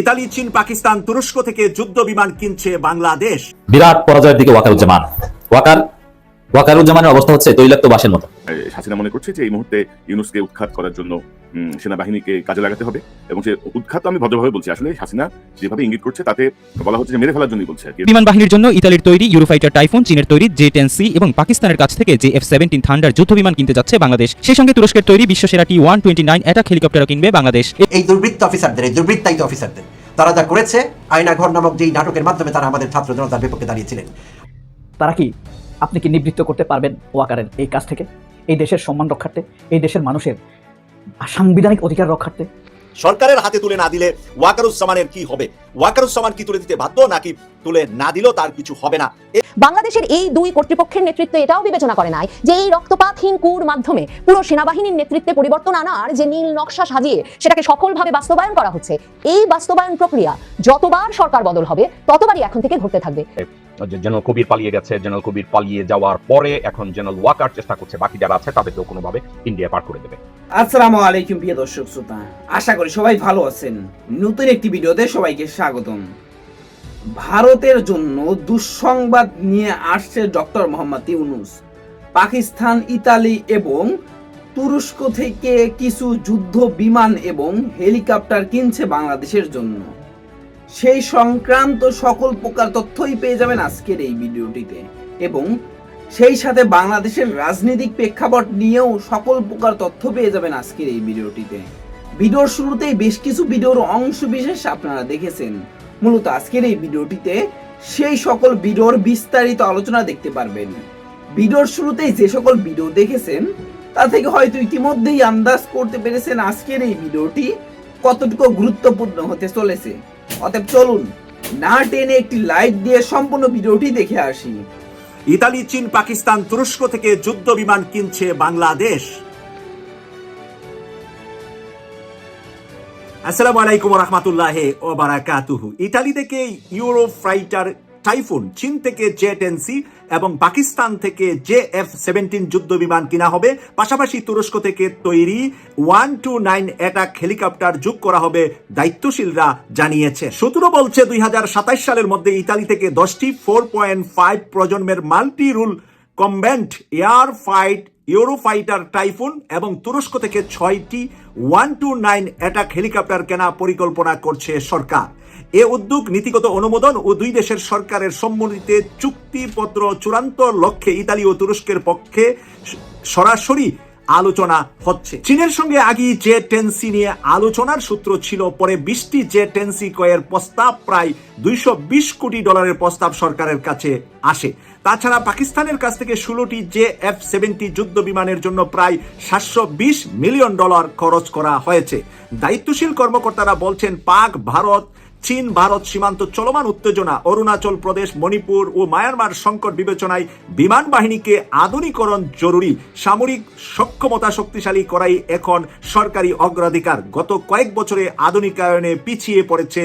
Italy, চীন, পাকিস্তান, তুরস্ক থেকে যুদ্ধ বিমান কিনছে বাংলাদেশ। বিরাট পরাজয়ের দিকে ওয়াকাল জামান ওয়াকার ওয়াকারুজ্জামানের অবস্থা হচ্ছে তৈলাক্ত বাসের মতো হাসিনা মনে করছে যে এই মুহূর্তে ইউনুসকে উৎখাত করার জন্য সেনাবাহিনীকে কাজে লাগাতে হবে এবং সে উৎখাত আমি ভদ্রভাবে বলছি আসলে হাসিনা যেভাবে ইঙ্গিত করছে তাতে বলা হচ্ছে যে মেরে ফেলার জন্যই বলছে আর কি। বিমান বাহিনীর জন্য ইতালির তৈরি ইউরোফাইটার টাইফুন চীনের তৈরি জে টেন সি এবং পাকিস্তানের কাছ থেকে জে এফ সেভেন্টিন থান্ডার যুদ্ধ বিমান কিনতে যাচ্ছে বাংলাদেশ। সেই সঙ্গে তুরস্কের তৈরি বিশ্বসেরা T one twenty nine attack হেলিকপ্টারও কিনবে বাংলাদেশ। এই দুর্বৃত্ত অফিসারদের এই দুর্বৃত্তায়িত অফিসারদের তারা যা করেছে আয়নাঘর নামক যেই নাটকের মাধ্যমে তারা আমাদের ছাত্র জনতার বিপক্ষে দাঁড়িয়েছিলেন। তারা কি আপনি কি নিবৃত্ত করতে পারবেন ওয়াকারের এই কাজ থেকে? এই দেশের সম্মান রক্ষার্থে এই দেশের মানুষের সাংবিধানিক অধিকার রক্ষার্থে? সরকারের হাতে তুলে না দিলে ওয়াকারুজ্জামানের কি হবে? ওয়াকারুজ্জামান কি তুলে দিতে বাধ্য নাকি তুলে না দিলেও তার কিছু হবে না? বাংলাদেশের এই দুই কর্তৃপক্ষের নেতৃত্ব এটাও বিবেচনা করে নাই যে এই রক্তপাতহীন কুর মাধ্যমে পুরো সেনাবাহিনীর নেতৃত্বে পরিবর্তন আনার যে নীল নকশা সাজিয়ে সেটাকে সফলভাবে বাস্তবায়ন করা হচ্ছে এই বাস্তবায়ন প্রক্রিয়া যতবার সরকার বদল হবে ততবারই এখন থেকে ঘটতে থাকবে। জেনারেল কবির পালিয়ে গেছে, জেনারেল কবির পালিয়ে যাওয়ার পরে এখন জেনারেল ওয়াকার চেষ্টা করছে, বাকি যারা আছে তাদেরকেও কোনোভাবে ইন্ডিয়া পার করে দেবে। আসসালামু আলাইকুম প্রিয় দর্শক শ্রোতা, আশা করি সবাই ভালো আছেন। নতুন একটি ভিডিওতে সবাইকে স্বাগতম। ভারতের জন্য দুঃসংবাদ নিয়ে আসছে ডক্টর মোহাম্মদ ইউনুস। পাকিস্তান, ইতালি এবং তুরস্ক থেকে কিছু যুদ্ধ বিমান এবং হেলিকপ্টার কিনছে বাংলাদেশের জন্য। সেই সংক্রান্ত সকল প্রকার তথ্যই পেয়ে যাবেন আজকের এই ভিডিওটিতে। এবং সেই সাথে বাংলাদেশের রাজনৈতিক প্রেক্ষাপট নিয়েও সকল প্রকার তথ্য পেয়ে যাবেন আজকের এই ভিডিওটিতে। ভিডিওর শুরুতেই বেশ কিছু ভিডিওর অংশ বিশেষ আপনারা দেখেছেন। মূলত আজকের এই ভিডিওটিতে সেই সকল ভিডিওর বিস্তারিত আলোচনা দেখতে পারবেন। ভিডিওর শুরুতেই যে সকল ভিডিও দেখেছেন, তা থেকে হয়তো ইতিমধ্যেই আন্দাজ করতে পেরেছেন আজকের এই ভিডিওটি কতটুকু গুরুত্বপূর্ণ হতে চলেছে। অতএব চলুন, না টেনে একটি লাইক দিয়ে সম্পূর্ণ ভিডিওটি দেখে আসি। ইতালি, চীন, পাকিস্তান, তুরস্ক থেকে যুদ্ধ বিমান কিনছে বাংলাদেশ। আসসালামু আলাইকুম রহমতুল্লাহ ও বারাকাতুহু ইতালি থেকে ইউরো ফ্রাইটার টাইফুন, চীন থেকে জেট এনসি এবং পাকিস্তান থেকে জে এফ সেভেন্টিন যুদ্ধ বিমান কিনা হবে, পাশাপাশি তুরস্ক থেকে তৈরি one two nine attack helicopter যোগ করা হবে দায়িত্বশীলরা জানিয়েছে। সূত্র বলছে দুই সালের মধ্যে ইতালি থেকে দশটি ফোর পয়েন্ট ফাইভ প্রজন্মের multi role combat air fight, Eurofighter Typhoon এবং তুরস্ক থেকে ছয়টি one two nine attack helicopter কেনা পরিকল্পনা করছে সরকার। এ উদ্যোগ নীতিগত অনুমোদন ও দুই দেশের সরকারের সম্মতিতে চুক্তিপত্র চূড়ান্ত লক্ষ্যে ইতালি ও তুরস্কের পক্ষে সরাসরি আলোচনা হচ্ছে। চীনের সঙ্গে আগে যে টেন্সি নিয়ে আলোচনার সূত্র ছিল, পরে বিশটি যে টেন্সি ক্রয়ের প্রস্তাব, প্রায় দুইশো বিশ কোটি ডলারের প্রস্তাব সরকারের কাছে আসে। তাছাড়া পাকিস্তানের কাছ থেকে ষোলোটি জে এফ সেভেন্টি যুদ্ধ বিমানের জন্য প্রায় সাতশো বিশ মিলিয়ন ডলার খরচ করা হয়েছে। দায়িত্বশীল কর্মকর্তারা বলছেন, পাক, ভারত চীন, ভারত সীমান্ত চলমান উত্তেজনা, অরুণাচল প্রদেশ, মণিপুর ও মায়ানমার সংকট বিবেচনায় বিমান বাহিনীকে আধুনিকরণ জরুরি। সামরিক সক্ষমতা শক্তিশালী করাই এখন সরকারি অগ্রাধিকার। গত কয়েক বছরে আধুনিকায়নে পিছিয়ে পড়েছে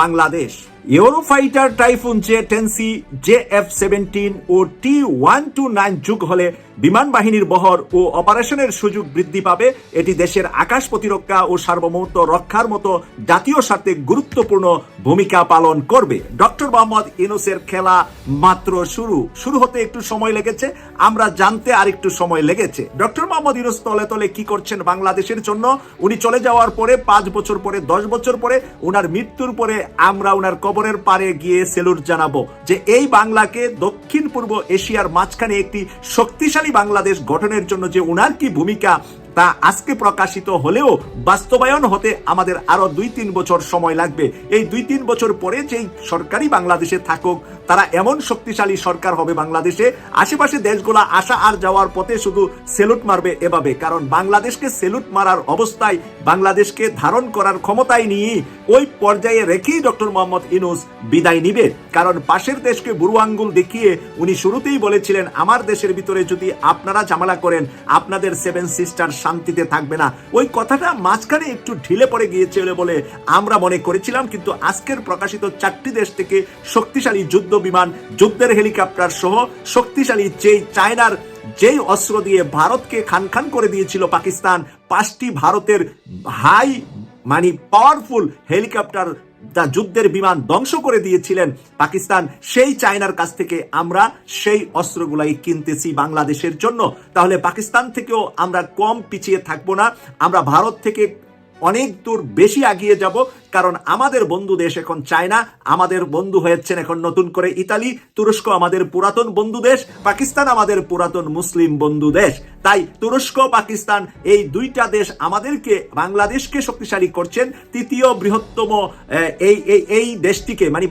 Bangladesh. Eurofighter Typhoon J ten C J F seventeen ও টি ওয়ান টু নাইন যুগ হলে বিমান বাহিনীর বহর ও অপারেশনের সুযোগ বৃদ্ধি পাবে। এটি দেশের আকাশ প্রতিরক্ষা ও সার্বভৌমত্ব রক্ষার মতো জাতীয় স্বার্থে গুরুত্বপূর্ণ ভূমিকা পালন করবে। ডক্টর মোহাম্মদ ইনুসের খেলা মাত্র শুরু। শুরু হতে একটু সময় লেগেছে, আমরা জানতে আর একটু সময় লেগেছে। ডক্টর মোহাম্মদ ইনুস তলে তলে কি করছেন বাংলাদেশের জন্য? উনি চলে যাওয়ার পরে, পাঁচ বছর পরে, দশ বছর পরে, উনার মৃত্যুর পরে আমরা উনার কবরের পারে গিয়ে সেলুট জানাব যে এই বাংলাকে দক্ষিণ পূর্ব এশিয়ার মাঝখানে একটি শক্তিশালী বাংলাদেশ গঠনের জন্য যে উনার কি ভূমিকা তা আজকে প্রকাশিত হলেও বাস্তবায়ন হতে আমাদের আরও দুই তিন বছর সময় লাগবে। এই দুই তিন বছর পরে যেই সরকারি বাংলাদেশে থাকুক, তারা এমন শক্তিশালী সরকার হবে বাংলাদেশে। আশেপাশে দেশগুলা আসা আর যাওয়ার পথে শুধু সেলুট মারবে এভাবে, কারণ বাংলাদেশকে সেলুট মারার অবস্থায় বাংলাদেশকে ধারণ করার ক্ষমতায় নিয়ে ওই পর্যায়ে রেখেই ডক্টর মোহাম্মদ ইনুস বিদায় নিবে। কারণ পাশের দেশকে বুড়ো আঙ্গুল দেখিয়ে উনি শুরুতেই বলেছিলেন, আমার দেশের ভিতরে যদি আপনারা ঝামেলা করেন, আপনাদের সেভেন সিস্টার শান্তিতে থাকবে না। ওই কথাটা মাঝখানে একটু ঢিলে পড়ে গিয়েছিল বলে আমরা মনে করেছিলাম, কিন্তু আজকের প্রকাশিত চারটি দেশ থেকে শক্তিশালী যুদ্ধ বিমান, যুদ্ধের হেলিকপ্টার সহ শক্তিশালী যেই চায়নার যেই অস্ত্র দিয়ে ভারতকে খান খান করে দিয়েছিল পাকিস্তান, পাঁচটি ভারতের হাই মানে পাওয়ারফুল হেলিকপ্টার যা যুদ্ধের বিমান ধ্বংস করে দিয়েছিলেন পাকিস্তান, সেই চায়নার কাছ থেকে আমরা সেই অস্ত্রগুলাই কিনতেছি বাংলাদেশের জন্য। তাহলে পাকিস্তান থেকেও আমরা কম পিছিয়ে থাকব না। আমরা ভারত থেকে অনেক দূর বেশি এগিয়ে যাব, কারণ আমাদের বন্ধু দেশ এখন চায়না, আমাদের বন্ধু হয়েছেন এখন নতুন করে ইতালি, তুরস্ক আমাদের পুরাতন বন্ধু দেশ, পাকিস্তান আমাদের পুরাতন মুসলিম বন্ধু দেশ। তাই তুরস্ক, পাকিস্তান এই দুইটা দেশ আমাদেরকে, বাংলাদেশকে শক্তিশালী করছেন। তৃতীয় বৃহত্তম এই এই এই দেশটিকে মানে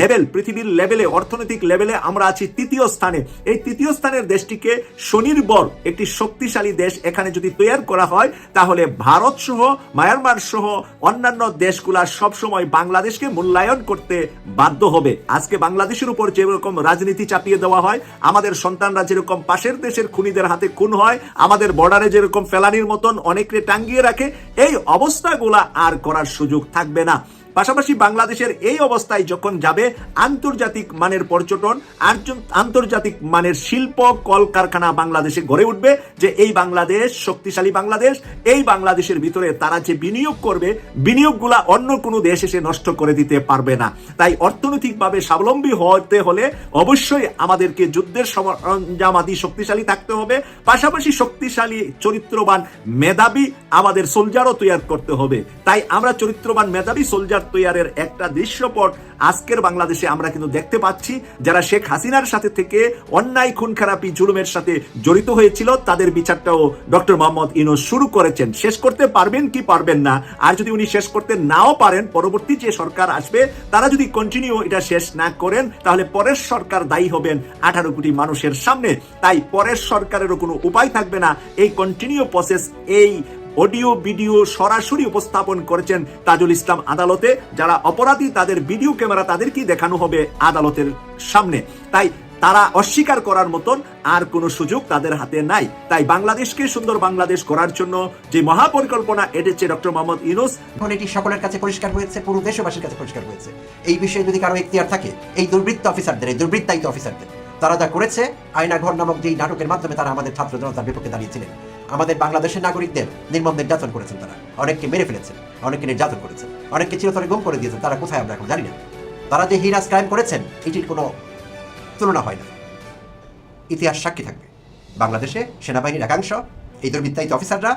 লেভেল, পৃথিবীর লেভেলে, অর্থনৈতিক লেভেলে আমরা আছি তৃতীয় স্থানে। এই তৃতীয় স্থানের দেশটিকে স্বনির্ভর একটি শক্তিশালী দেশ এখানে যদি তৈরি করা হয়, তাহলে ভারত সহ মায়ানমার সহ অন্যান্য দেশগুলা সবসময় বাংলাদেশকে মূল্যায়ন করতে বাধ্য হবে। আজকে বাংলাদেশের উপর যেরকম রাজনীতি চাপিয়ে দেওয়া হয়, আমাদের সন্তানরা যেরকম পাশের দেশের খুনিদের হাতে খুন হয়, আমাদের বর্ডারে যেরকম ফেলানির মতন অনেকে টাঙ্গিয়ে রাখে, এই অবস্থাগুলা আর করার সুযোগ থাকবে না। পাশাপাশি বাংলাদেশের এই অবস্থায় যখন যাবে, আন্তর্জাতিক মানের পর্যটন আন্তর্জাতিক মানের শিল্প, কলকারখানা বাংলাদেশে গড়ে উঠবে যে এই বাংলাদেশ, শক্তিশালী বাংলাদেশ, এই বাংলাদেশের ভিতরে তারা যে বিনিয়োগ করবে, বিনিয়োগগুলা অন্য কোনো দেশ এসে নষ্ট করে দিতে পারবে না। তাই অর্থনৈতিকভাবে স্বাবলম্বী হতে হলে অবশ্যই আমাদেরকে যুদ্ধের সরঞ্জামাদি শক্তিশালী থাকতে হবে। পাশাপাশি শক্তিশালী, চরিত্রবান, মেধাবী আমাদের সোলজারও তৈরি করতে হবে। তাই আমরা চরিত্রবান, মেধাবী সোলজার তৈয়ারের একটা দৃশ্যপট আজকের বাংলাদেশে আমরা কিন্তু দেখতে পাচ্ছি, যারা শেখ হাসিনার সাথে থেকে অন্যায় খুন খারাপি জুলুমের সাথে জড়িত হয়েছিল, তাদের বিচারটাও ডক্টর মোহাম্মদ ইনোস শুরু করেছেন। শেষ করতে পারবেন কি পারবেন না? আর যদি উনি শেষ করতে নাও পারেন, পরবর্তী যে সরকার আসবে, তারা যদি কন্টিনিউ এটা শেষ না করেন, তাহলে পরের সরকার দায়ী হবেন আঠারো কোটি মানুষের সামনে। তাই পরের সরকারেরও কোনো উপায় থাকবে না। এই কন্টিনিউ প্রসেস এই অডিও, ভিডিও সরাসরি উপস্থাপন করেছেন তাজুল ইসলাম আদালতে। যারা অপরাধী, তাদের ভিডিও ক্যামেরা তাদেরকেই দেখানো হবে আদালতের সামনে। তাই তারা অস্বীকার করার মতন আর কোনো সুযোগ তাদের হাতে নাই। তাই বাংলাদেশকে সুন্দর বাংলাদেশ করার জন্য যে মহাপরিকল্পনা এটেছে ডক্টর মোহাম্মদ ইউনুস, এখন এটি সকলের কাছে পরিষ্কার হয়েছে, পুরো দেশবাসীর কাছে পরিষ্কার হয়েছে। এই বিষয়ে যদি কারও এখতিয়ার থাকে, এই দুর্বৃত্ত অফিসারদের এই দুর্বৃত্তায়িত অফিসারদের তারা যা করেছে, আয়নাঘর নামক যেই নাটকের মাধ্যমে তারা আমাদের ছাত্র জনতার বিপক্ষে দাঁড়িয়েছিলেন। আমাদের বাংলাদেশের নাগরিকদের নির্মম নির্যাতন করেছেন তারা। অনেককে মেরে ফেলেছেন, অনেককে নির্যাতন করেছেন, অনেককে চিরতরে গুম করে দিয়েছেন, তারা কোথায় আমরা এখন জানি না। তারা যে হিরাস ক্রাইম করেছেন, এটির কোনো তুলনা হয় না। ইতিহাস সাক্ষী থাকবে। বাংলাদেশে সেনাবাহিনীর একাংশ, এই দুর্বৃত্তায়িত অফিসাররা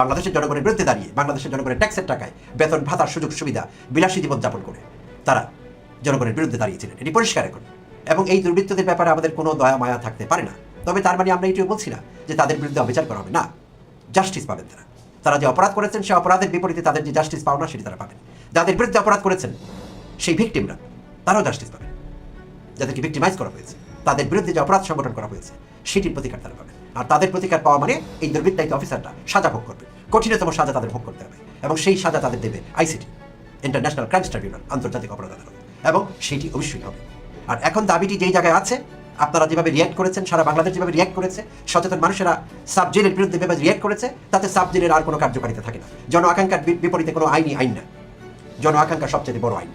বাংলাদেশের জনগণের বিরুদ্ধে দাঁড়িয়ে, বাংলাদেশের জনগণের ট্যাক্সের টাকায় বেতন ভাতার সুযোগ সুবিধা বিলাসী জীবনযাপন করে তারা জনগণের বিরুদ্ধে দাঁড়িয়েছিলেন। এটি পরিষ্কার এখন। এবং এই দুর্বৃত্তদের ব্যাপারে আমাদের কোনো দয়া, মায়া থাকতে পারে না। তবে তার মানে আমরা এটিও বলছি না যে তাদের বিরুদ্ধে অবিচার করা হবে। না জাস্টিস পাবেন তারা। তারা যে অপরাধ করেছেন, সে অপরাধের বিপরীতে তাদের যে জাস্টিস পাওনা, সেটি তারা পাবেন। যাদের বিরুদ্ধে অপরাধ করেছেন, সেই ভিকটিমরা তারাও জাস্টিস পাবেন। যাদেরকে ভিক্টিমাইজ করা হয়েছে, তাদের বিরুদ্ধে যে অপরাধ সংগঠন করা হয়েছে, সেটির প্রতিকার তারা পাবে আর তাদের প্রতিকার পাওয়া মানে এই দুর্বৃত্তায়িত অফিসারটা সাজা ভোগ করবে। কঠিনতম সাজা তাদের ভোগ করতে হবে এবং সেই সাজা তাদের দেবে আইসিটি ইন্টারন্যাশনাল ক্রাইমস ট্রাইব্যুনাল আন্তর্জাতিক অপরাধ আদালত। এবং সেটি অবশ্যই হবে। আর এখন দাবিটি যেই জায়গায় আছে, আপনারা যেভাবে রিয়াক্ট করেছেন, সারা বাংলাদেশ যেভাবে রিয়াক্ট করেছে, সচেতন মানুষেরা সাব জেলের বিরুদ্ধে যেভাবে রিয়াক্ট করেছে, তাতে সাব জেলের আর কোনো কার্যকারিতা থাকে না। জন আকাঙ্ক্ষার বিপরীতে কোনো আইনি আইন না। জন আকাঙ্ক্ষা সবচেয়ে বড় আইন।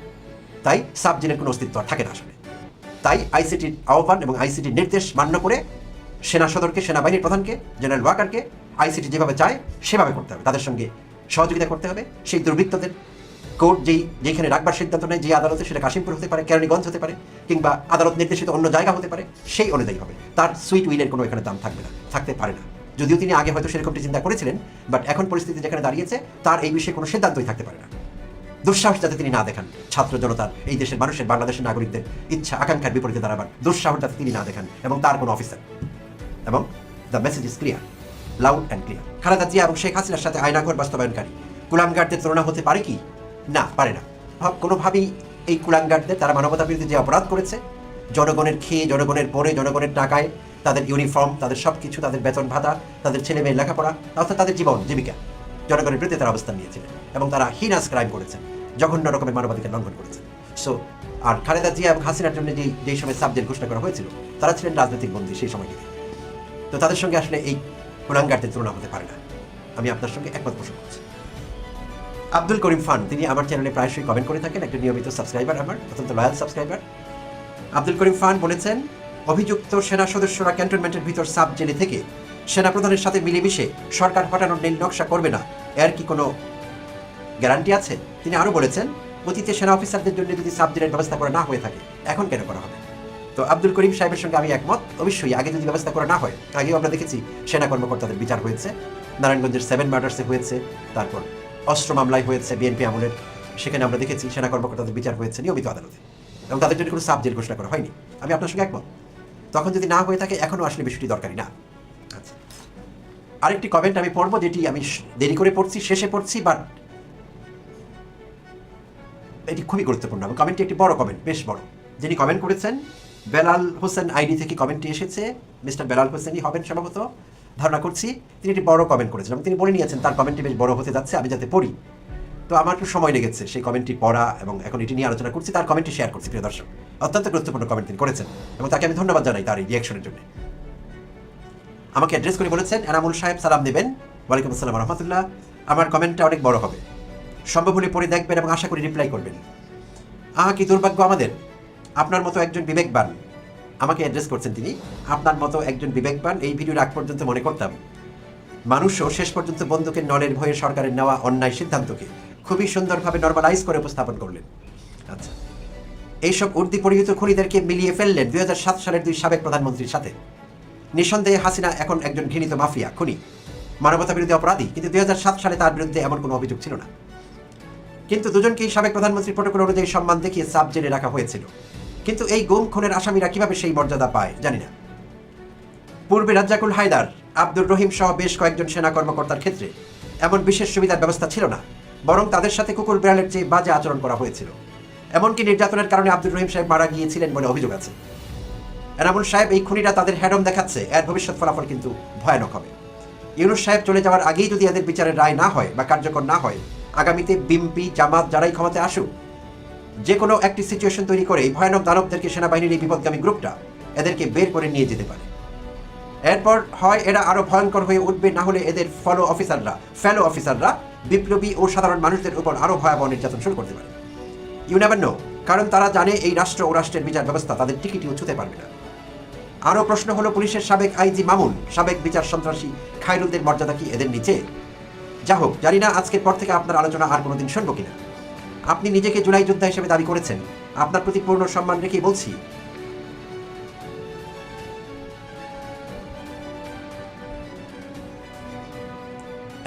তাই সাব জেলের কোনো অস্তিত্ব থাকে না আসলে। তাই আইসিটির আহ্বান এবং আইসিটির নির্দেশ মান্য করে সেনা সদরকে, সেনাবাহিনীর প্রধানকে, জেনারেল ওয়াকারকে আইসিটি যেভাবে চায়, সেভাবে করতে হবে। তাদের সঙ্গে সহযোগিতা করতে হবে। সেই দুর্বৃত্তদের কোর্ট যেই, যেখানে রাখবার সিদ্ধান্ত নেয়, যে আদালতে সেটা কাশিমপুর হতে পারে, কেরানীগঞ্জ হতে পারে, কিংবা আদালত নির্দেশিত অন্য জায়গা হতে পারে, সেই অনুযায়ী হবে। তার সুইট উইলের কোনো এখানে দাম থাকবে না, থাকতে পারে না। যদিও তিনি আগে হয়তো সেরকমটি চিন্তা করেছিলেন, বাট এখন পরিস্থিতি যেখানে দাঁড়িয়েছে, তার এই বিষয়ে কোনো সিদ্ধান্তই থাকতে পারে না। দুঃসাহস যাতে তিনি না দেখান, ছাত্র জনতার, এই দেশের মানুষের, বাংলাদেশের নাগরিকদের ইচ্ছা, আকাঙ্ক্ষার বিপরীতে দাঁড়াবার দুঃসাহস যাতে তিনি না দেখান, এবং তার কোনো অফিসার। এবং the message is clear loud and clear Khaleda Zia এবং শেখ হাসিনার সাথে আয়নাঘর বাস্তবায়নকারী। কুলাঙ্গারদের তুলনা হতে পারে কি? না, পারে না। ভাব- কোনোভাবেই এই কুলাঙ্গারদের, তারা মানবতার বিরুদ্ধে যে অপরাধ করেছে, জনগণের খেয়ে, জনগণের পরে, জনগণের টাকায়, তাদের ইউনিফর্ম তাদের সব কিছু তাদের বেতন ভাতা, তাদের ছেলে মেয়ের লেখাপড়া অর্থাৎ তাদের জীবন, জীবিকা, জনগণের বিরুদ্ধে তারা অবস্থান নিয়েছিলেন এবং তারা হিনাস ক্রাইম করেছেন জঘন্য রকমের মানবাধিকার লঙ্ঘন করেছেন সো আর খালেদা জিয়া এবং হাসিনার জন্য যেই যেই সময় সাবজেক্ট ঘোষণা করা হয়েছিল, তারা ছিলেন রাজনৈতিক বন্দী সেই সময়টিতে তো তাদের সঙ্গে আসলে এই কুলাঙ্গারদের তুলনা হতে পারে না। আমি আপনার সঙ্গে একমত পোষণ করছি। আব্দুল করিম ফান, তিনি আমার চ্যানেলে প্রায়শই কমেন্ট করে থাকেন একটা নিয়মিত সাবস্ক্রাইবার আমার, অত্যন্ত লয়াল সাবস্ক্রাইবার আব্দুল করিম ফান বলেছেন, অভিযুক্ত সেনা সদস্যরা ক্যান্টনমেন্টের ভিতর সাব জেলে থেকে সেনা প্রধানের সাথে মিলেমিশে সরকার হটানোর নীল নকশা করবে না, এর কি কোনো গ্যারান্টি আছে? তিনি আরও বলেছেন, অতীতে সেনা অফিসারদের জন্য যদি সাবজেক্টের ব্যবস্থা করা না হয়ে থাকে, এখন কেন করা হবে? তো আব্দুল করিম সাহেবের সঙ্গে আমি একমত, অবশ্যই আগে যদি ব্যবস্থা করা না হয়, আগেও আমরা দেখেছি সেনা কর্মকর্তাদের বিচার হয়েছে, নারায়ণগঞ্জের সেভেন মার্ডার্সে হয়েছে, তারপর অস্ত্র মামলায় হয়েছে বিএনপি আমলের। সেখানে আমরা দেখেছি সেনা কর্মকর্তাদের বিচার হয়েছে নিয়মিত আদালতে। এবং তাদের জন্য কোনো সাবজেক্ট ঘোষণা করা হয়নি। আমি আপনার সঙ্গে একমত। তখন যদি না হয়ে থাকে এখনও আসলে বিষয়টি দরকারি না। আচ্ছা। আরেকটি কমেন্ট আমি পড়ব, যেটি আমি দেরি করে পড়ছি, শেষে পড়ছি বাট এটি খুবই গুরুত্বপূর্ণ। এবং কমেন্টটি একটি বড় কমেন্ট বেশ বড়। যিনি কমেন্ট করেছেন, বেলাল হোসেন আইডি থেকে কমেন্টটি এসেছে। মিস্টার বেলাল হোসেনই হবেন সম্ভবত। ধারণা করছি, তিনি একটি বড় কমেন্ট করেছেন। এবং তিনি বলে নিয়েছেন, তার কমেন্টটি বেশ বড় হতে যাচ্ছে, আমি যাতে পড়ি। তো আমার একটু সময় লেগেছে সেই কমেন্টটি পড়া এবং এখন এটি নিয়ে আলোচনা করছি, তার কমেন্টটি শেয়ার করছি, প্রিয় দর্শক। অত্যন্ত গুরুত্বপূর্ণ কমেন্ট তিনি করেছেন এবং তাকে আমি ধন্যবাদ জানাই তার এই রিয়াকশনের জন্য। আমাকে অ্যাড্রেস করে বলেছেন, এনামুল সাহেব, সালাম দেবেন ওয়ালাইকুম আসসালাম রহমতুল্লাহ আমার কমেন্টটা অনেক বড় হবে। সম্ভব হলে পড়ে দেখবেন এবং আশা করি রিপ্লাই করবেন। আহা, কি দুর্ভাগ্য আমাদের। আপনার মতো একজন বিবেকবান আমাকে অ্যাড্রেস করছেন তিনি। আপনার মতো একজন বিবেকবান এই ভিডিওর আগ পর্যন্ত মনে করতাম। মানুষও শেষ পর্যন্ত বন্দুকের নলের ভয়ে সরকারের নেওয়া অন্যায় সিদ্ধান্তকে খুবই সুন্দরভাবে নর্মালাইজ করে উপস্থাপন করলেন। আচ্ছা এইসব উর্দি পরিহিত খুনিদেরকে মিলিয়ে ফেললেন দুই সালের দুই সাবেক প্রধানমন্ত্রীর সাথে। নিঃসন্দেহে হাসিনা এখন একজন ঘৃণিত মাফিয়া, খুনি। মানবতা বিরোধী অপরাধী, কিন্তু দুই হাজার সাত সালে তার বিরুদ্ধে এমন কোনো অভিযোগ ছিল না। কিন্তু দুজনকেই সাবেক প্রধানমন্ত্রী প্রটোকল অনুযায়ী সম্মান দেখিয়ে সাব জেলে রাখা হয়েছিল। কিন্তু এই গুম খুনের আসামিরা কীভাবে সেই মর্যাদা পায়, জানি না। পূর্বে রাজ্জাকুল হায়দার, আব্দুর রহিম সহ বেশ কয়েকজন সেনা কর্মকর্তার ক্ষেত্রে এমন বিশেষ সুবিধার ব্যবস্থা ছিল না, বরং তাদের সাথে কুকুর বিড়ালের চেয়ে বাজে আচরণ করা হয়েছিল। এমনকি নির্যাতনের কারণে আব্দুর রহিম সাহেব মারা গিয়েছিলেন বলে অভিযোগ আছে। এনামুল সাহেব এই খুনিরা তাদের হ্যাডম দেখাচ্ছে, এর ভবিষ্যৎ ফলাফল কিন্তু ভয়ানক হবে। ইউনুস সাহেব চলে যাওয়ার আগেই যদি এদের বিচারের রায় না হয় বা কার্যকর না হয়, আগামীতে বিএমপি জামাত যারাই ক্ষমতায় আসুক যে কোনো একটি সিচুয়েশন তৈরি করে এই ভয়ানক দানবদেরকে সেনাবাহিনীর এই বিপদগামী গ্রুপটা এদেরকে বের করে নিয়ে যেতে পারে। এরপর হয় এরা আরও ভয়ঙ্কর হয়ে উঠবে, না হলে এদের ফলো অফিসাররা ফেলো অফিসাররা বিপ্লবী ও সাধারণ মানুষদের উপর আরও ভয়াবহ নির্যাতন শুরু করতে পারে। ইউ নেভার নো কারণ তারা জানে এই রাষ্ট্র ও রাষ্ট্রের বিচার ব্যবস্থা তাদের টিকিটিও ছুতে পারবে না। আরও প্রশ্ন হলো, পুলিশের সাবেক আইজি মামুন, সাবেক বিচার সন্ত্রাসী খায়রুলদের মর্যাদা কি এদের নিচে? যা হোক জানি না আজকের পর থেকে আপনার আলোচনা আর কোনোদিন শুনব কিনা। আপনি নিজেকে জুলাই যোদ্ধা হিসেবে দাবি করেছেন। আপনার প্রতি পূর্ণ সম্মান রেখেই বলছি।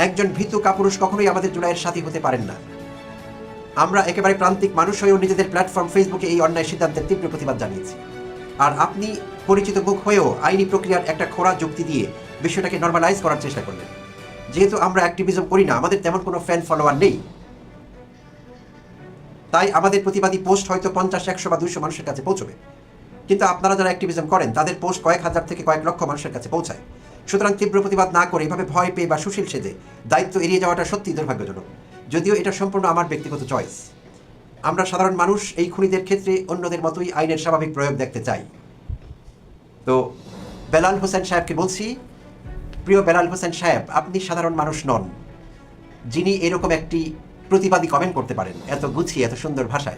একজন ভীতু কাপুরুষ কখনোই আমাদের জুলাইয়ের সাথী হতে পারেন না। আমরা একেবারে প্রান্তিক মানুষ হয়েও নিজেদের প্ল্যাটফর্ম ফেসবুকে এই অন্যায় সিদ্ধান্তের তীব্র প্রতিবাদ জানিয়েছি। আর আপনি পরিচিত মুখ হয়েও আইনি প্রক্রিয়ার একটা খোড়া যুক্তি দিয়ে বিষয়টাকে নর্মালাইজ করার চেষ্টা করলেন। যেহেতু আমরা অ্যাক্টিভিজম করি না, আমাদের তেমন কোনো ফ্যান ফলোয়ার নেই। তাই আমাদের প্রতিবাদী পোস্ট হয়তো পঞ্চাশ, একশো বা দুইশো মানুষের কাছে পৌঁছবে। কিন্তু আপনারা যারা অ্যাক্টিভিজম করেন, তাদের পোস্ট কয়েক হাজার থেকে কয়েক লক্ষ মানুষের কাছে পৌঁছায়। সুতরাং তীব্র প্রতিবাদ না করে এভাবে ভয় পেয়ে বা সুশীল সেজে দায়িত্ব এড়িয়ে যাওয়াটা সত্যি দুর্ভাগ্যজনক। যদিও এটা সম্পূর্ণ আমার ব্যক্তিগত চয়েস আমরা সাধারণ মানুষ এই খুনিদের ক্ষেত্রে অন্যদের মতোই আইনের স্বাভাবিক প্রয়োগ দেখতে চাই। তো বেলাল হোসেন সাহেবকে বলছি, প্রিয় বেলাল হোসেন সাহেব, আপনি সাধারণ মানুষ নন। যিনি এরকম একটি প্রতিবাদী কমেন্ট করতে পারেন। এত গুছিয়ে, এত সুন্দর ভাষায়।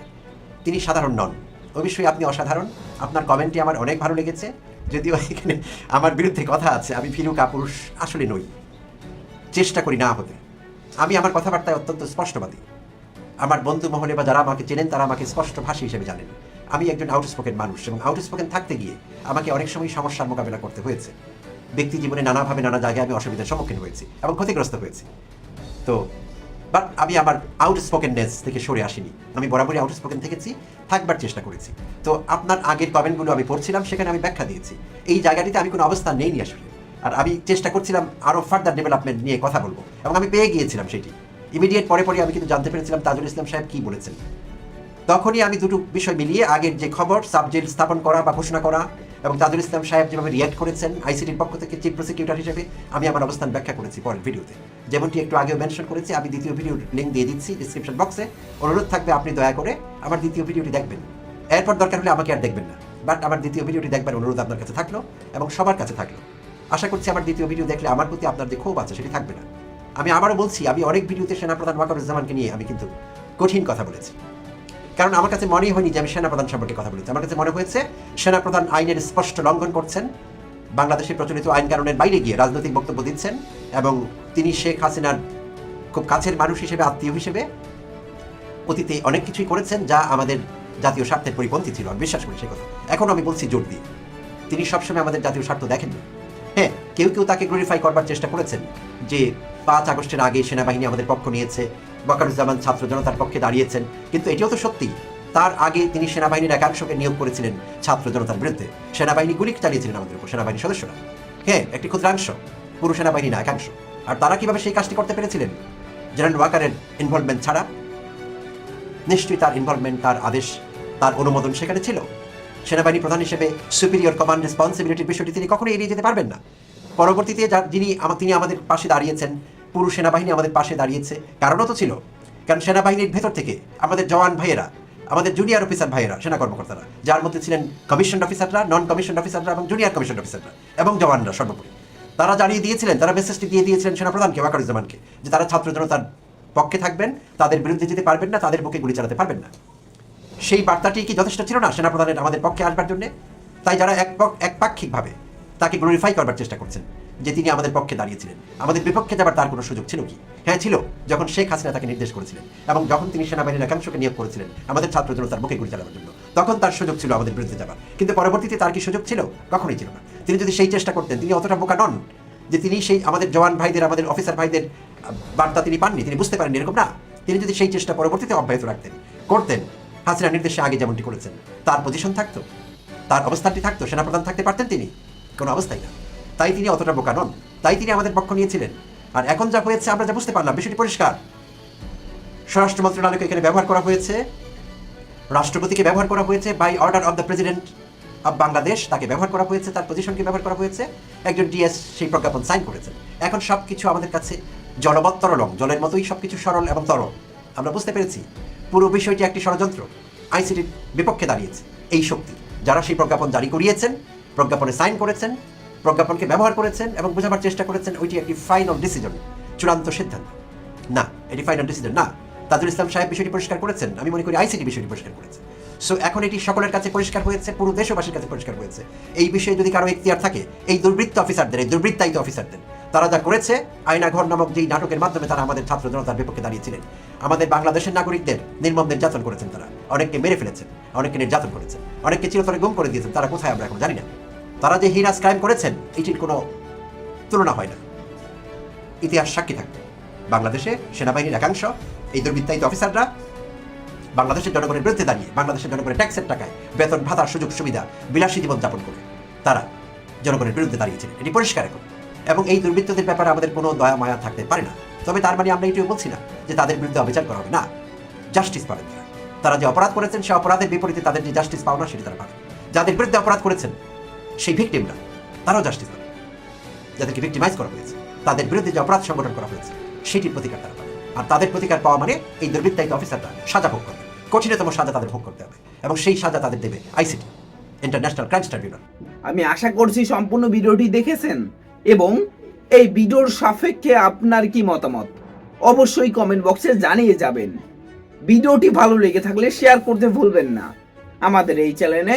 তিনি সাধারণ নন। অবশ্যই আপনি অসাধারণ। আপনার কমেন্টটি আমার অনেক ভালো লেগেছে। যদিও এখানে আমার বিরুদ্ধে কথা আছে। আমি ফিরু কাপুরুষ আসলে নই। চেষ্টা করি না হতে আমি আমার কথাবার্তায় অত্যন্ত স্পষ্টবাদী। আমার বন্ধু মহলে বা যারা আমাকে চেনেন, তারা আমাকে স্পষ্ট ভাষী হিসেবে জানেন। আমি একজন আউটস্পোকেন মানুষ এবং আউটস্পোকেন থাকতে গিয়ে আমাকে অনেক সময় সমস্যার মোকাবেলা করতে হয়েছে। ব্যক্তি জীবনে নানাভাবে নানা জায়গায় আমি অসুবিধার সম্মুখীন হয়েছি এবং ক্ষতিগ্রস্ত হয়েছি। তো বাট আমি আমার আউটস্পোকেননেস থেকে সরে আসিনি। আমি বরাবরই আউটস্পোকেন থেকেছি, থাকবার চেষ্টা করেছি। তো আপনার আগের কমেন্টগুলো আমি পড়ছিলাম, সেখানে আমি ব্যাখ্যা দিয়েছি। এই জায়গাটিতে আমি কোনো অবস্থান নেইনি আসলে। আর আমি চেষ্টা করছিলাম আরও ফার্দার ডেভেলপমেন্ট নিয়ে কথা বলব। এবং আমি পেয়ে গিয়েছিলাম সেটি। ইমিডিয়েট পরে পরে আমি কিন্তু জানতে পেরেছিলাম তাজুল ইসলাম সাহেব কী বলেছেন। তখনই আমি দুটো বিষয় মিলিয়ে আগের যে খবর সাবজেক্ট স্থাপন করা বা ঘোষণা করা এবং তাজুল ইসলাম সাহেব যেভাবে রিয়াক্ট করেছেন আইসিটির পক্ষ থেকে চিফ প্রসিকিউটর হিসেবে আমি আমার অবস্থান ব্যাখ্যা করেছি পরের ভিডিওতে যেমনটি একটু আগেও মেনশন করেছি, আমি দ্বিতীয় ভিডিওর লিঙ্ক দিয়ে দিচ্ছি ডিসক্রিপশন বক্সে অনুরোধ থাকবে, আপনি দয়া করে আমার দ্বিতীয় ভিডিওটি দেখবেন। এরপর দরকার হলে আমাকে আর দেখবেন না। বাট আমার দ্বিতীয় ভিডিওটি দেখবার অনুরোধ আপনার কাছে থাকল এবং সবার কাছে থাকল। আশা করছি আমার দ্বিতীয় ভিডিও দেখলে আমার প্রতি আপনার যে ক্ষোভ আছে, সেটি থাকবে না। আমি আবারও বলছি, আমি অনেক ভিডিওতে সেনাপ্রধান ওয়াকারুজ্জামানকে নিয়ে আমি কিন্তু কঠিন কথা বলেছি। কারণ আমার কাছে মনেই হয়নি যে আমি সেনাপ্রধান সম্পর্কে কথা বলেছি। আমার কাছে মনে হয়েছে, সেনাপ্রধান আইনের স্পষ্ট লঙ্ঘন করছেন বাংলাদেশে প্রচলিত আইন কারণের বাইরে গিয়ে রাজনৈতিক বক্তব্য দিচ্ছেন, এবং তিনি শেখ হাসিনার খুব কাছের মানুষ হিসেবে, আত্মীয় হিসেবে অতীতে অনেক কিছুই করেছেন যা আমাদের জাতীয় স্বার্থের পরিপন্থী ছিল। আমি বিশ্বাস করি সে কথা। এখন আমি বলছি জোর দিয়ে। তিনি সবসময় আমাদের জাতীয় স্বার্থ দেখেননি। হ্যাঁ কেউ কেউ তাকে গ্লোরিফাই করবার চেষ্টা করেছেন যে পাঁচ আগস্টের আগে সেনাবাহিনী আমাদের পক্ষ নিয়েছে বকারুজ্জামান ছাত্র জনতার পক্ষে দাঁড়িয়েছেন। কিন্তু এটিও তো সত্যি, তার আগে তিনি সেনাবাহিনীর একাংশকে নিয়োগ করেছিলেন ছাত্র জনতার বিরুদ্ধে। সেনাবাহিনী গুলি চালিয়েছিলেন আমাদের উপর, সেনাবাহিনীর সদস্যরা। হ্যাঁ একটি ক্ষুদ্রাংশ, পুরো সেনাবাহিনী না, একাংশ। আর তারা কীভাবে সেই কাজটি করতে পেরেছিলেন? জেনারেল ওয়াকারের ইনভলভমেন্ট ছাড়া? নিশ্চয়ই তার ইনভলভমেন্ট তার আদেশ, তার অনুমোদন সেখানে ছিল। সেনাবাহিনী প্রধান হিসেবে সুপিরিয়র কমান্ড রেসপন্সিবিলিটির বিষয়টি তিনি কখনোই এড়িয়ে যেতে পারবেন না। পরবর্তীতে যিনি তিনি আমাদের পাশে দাঁড়িয়েছেন পুরো সেনাবাহিনী আমাদের পাশে দাঁড়িয়েছে। কারণও তো ছিল। কারণ সেনাবাহিনীর ভেতর থেকে আমাদের জওয়ান ভাইয়েরা, আমাদের জুনিয়র অফিসার ভাইয়েরা, সেনা কর্মকর্তারা, যার মধ্যে ছিলেন কমিশন অফিসাররা নন কমিশন অফিসাররা এবং জুনিয়র কমিশন অফিসাররা এবং জওয়ানরা সর্বোপরি। তারা জানিয়ে দিয়েছিলেন, তারা মেসেজটি দিয়ে দিয়েছিলেন সেনাপ্রধানকে, ওয়াকারুজ্জামানকে, যে তারা ছাত্র জনতার পক্ষে থাকবেন, তাদের বিরুদ্ধে যেতে পারবেন না, তাদের বুকে গুলি চালাতে পারবেন না। সেই বার্তাটি কি যথেষ্ট ছিল না সেনাপ্রধানের আমাদের পক্ষে আসবার জন্য? তাই যারা এক পক- একপাক্ষিকভাবে তাকে গ্লোরিফাই করবার চেষ্টা করছেন। যে তিনি আমাদের পক্ষে দাঁড়িয়েছিলেন। আমাদের বিপক্ষে যাবার তার কোনো সুযোগ ছিল কি? হ্যাঁ ছিল, যখন শেখ হাসিনা তাকে নির্দেশ করেছিলেন এবং যখন তিনি সেনাবাহিনীর একাংশকে নিয়োগ করেছিলেন আমাদের ছাত্র জনতার বুকে গুলি চালানোর জন্য। তখন তার সুযোগ ছিল আমাদের বিরুদ্ধে যাবার। কিন্তু পরবর্তীতে তার কি সুযোগ ছিল? কখনোই ছিল না। তিনি যদি সেই চেষ্টা করতেন, তিনি অতটা বোকা নন যে তিনি সেই আমাদের জওয়ান ভাইদের, আমাদের অফিসার ভাইদের বার্তা তিনি পাননি। তিনি বুঝতে পারেন এরকম না। তিনি যদি সেই চেষ্টা পরবর্তীতে অব্যাহত রাখতেন, করতেন হাসিনা নির্দেশে আগে যেমনটি করেছেন, তার পজিশন থাকতো, তার অবস্থানটি থাকতো, সেনাপ্রধান থাকতে পারতেন তিনি। কোনো অবস্থায় না। তাই তিনি অতটা বোকা নন। তাই তিনি আমাদের পক্ষ নিয়েছিলেন। আর এখন যা হয়েছে, আমরা যা বুঝতে পারলাম, বিষয়টি পরিষ্কার। স্বরাষ্ট্র মন্ত্রণালয়কে এখানে ব্যবহার করা হয়েছে। রাষ্ট্রপতিকে ব্যবহার করা হয়েছে by order of the president of Bangladesh তাকে ব্যবহার করা হয়েছে, তার পজিশনকে ব্যবহার করা হয়েছে। একজন ডিএস সেই প্রজ্ঞাপন সাইন করেছেন। এখন সব কিছু আমাদের কাছে জলবৎ তরলং, জলের মতোই সব কিছু সরল এবং তরল। আমরা বুঝতে পেরেছি, পুরো বিষয়টি একটি ষড়যন্ত্র। আইসিটির বিপক্ষে দাঁড়িয়েছে এই শক্তি। যারা সেই প্রজ্ঞাপন জারি করিয়েছেন, প্রজ্ঞাপনে সাইন করেছেন প্রজ্ঞাপনকে ব্যবহার করেছেন এবং বোঝাবার চেষ্টা করেছেন ওইটি একটি ফাইনাল ডিসিশন চূড়ান্ত সিদ্ধান্ত। না, এটি ফাইনাল ডিসিশন না। তাজুল ইসলাম সাহেব বিষয়টি পরিষ্কার করেছেন, আমি মনে করি আইসিটি বিষয়টি পরিষ্কার করেছে। সো এখন এটি সকলের কাছে পরিষ্কার হয়েছে, পুরো দেশবাসীর কাছে পরিষ্কার হয়েছে। এই বিষয়ে যদি কারও এখতিয়ার থাকে, এই দুর্বৃত্ত অফিসারদের এই দুর্বৃত্তায়িত অফিসারদের তারা যা করেছে, আয়নাঘর নামক যেই নাটকের মাধ্যমে তারা আমাদের ছাত্র জনতার বিপক্ষে দাঁড়িয়েছিলেন। আমাদের বাংলাদেশের নাগরিকদের নির্মম নির্যাতন করেছেন তারা। অনেককে মেরে ফেলেছেন, অনেককে নির্যাতন করেছেন, অনেককে চিরতরে গুম করে দিয়েছেন, তারা কোথায় আমরা এখন জানি না। তারা যে হিরাস ক্রাইম করেছেন, এটির কোনো তুলনা হয় না। ইতিহাস সাক্ষী থাকবে। বাংলাদেশে সেনাবাহিনীর একাংশ, এই দুর্বৃত্তায়িত অফিসাররা বাংলাদেশের জনগণের বিরুদ্ধে দাঁড়িয়ে, বাংলাদেশের জনগণের ট্যাক্সের টাকায় বেতন ভাতার সুযোগ সুবিধা, বিলাসী জীবন যাপন করে তারা জনগণের বিরুদ্ধে দাঁড়িয়েছিলেন। এটি পরিষ্কার এখন। এবং এই দুর্বৃত্তদের ব্যাপারে আমাদের কোনো দয়া, মায়া থাকতে পারে না। তবে তার মানে আমরা এটিও বলছি না যে তাদের বিরুদ্ধে অবিচার করা হবে। না, জাস্টিস পাবেন তারা তারা যে অপরাধ করেছেন, সে অপরাধের বিপরীতে তাদের যে জাস্টিস পাওনা, সেটি তারা পাবে। যাদের বিরুদ্ধে অপরাধ করেছেন সেই ভিকটিমরা তারাও জাস্টিস পাবে যাদেরকে ভিক্টিমাইজ করা হয়েছে, তাদের বিরুদ্ধে যে অপরাধ সংগঠন করা হয়েছে, সেটির প্রতিকার তারা পাবে। আর তাদের প্রতিকার পাওয়া মানে এই দুর্বৃত্তায়িত অফিসাররা সাজা ভোগ করবে। কঠিনতম সাজা তাদের ভোগ করতে হবে এবং সেই সাজা তাদের দেবে আইসিটি ইন্টারন্যাশনাল ক্রাইম ট্রাইব্যুনাল আমি আশা করছি সম্পূর্ণ ভিডিওটি দেখেছেন এবং এই ভিডিওর সাপেক্ষে আপনার কি মতামত? অবশ্যই কমেন্ট বক্সে জানিয়ে যাবেন। ভিডিওটি ভালো লেগে থাকলে শেয়ার করতে ভুলবেন না। আমাদের এই চ্যানেলে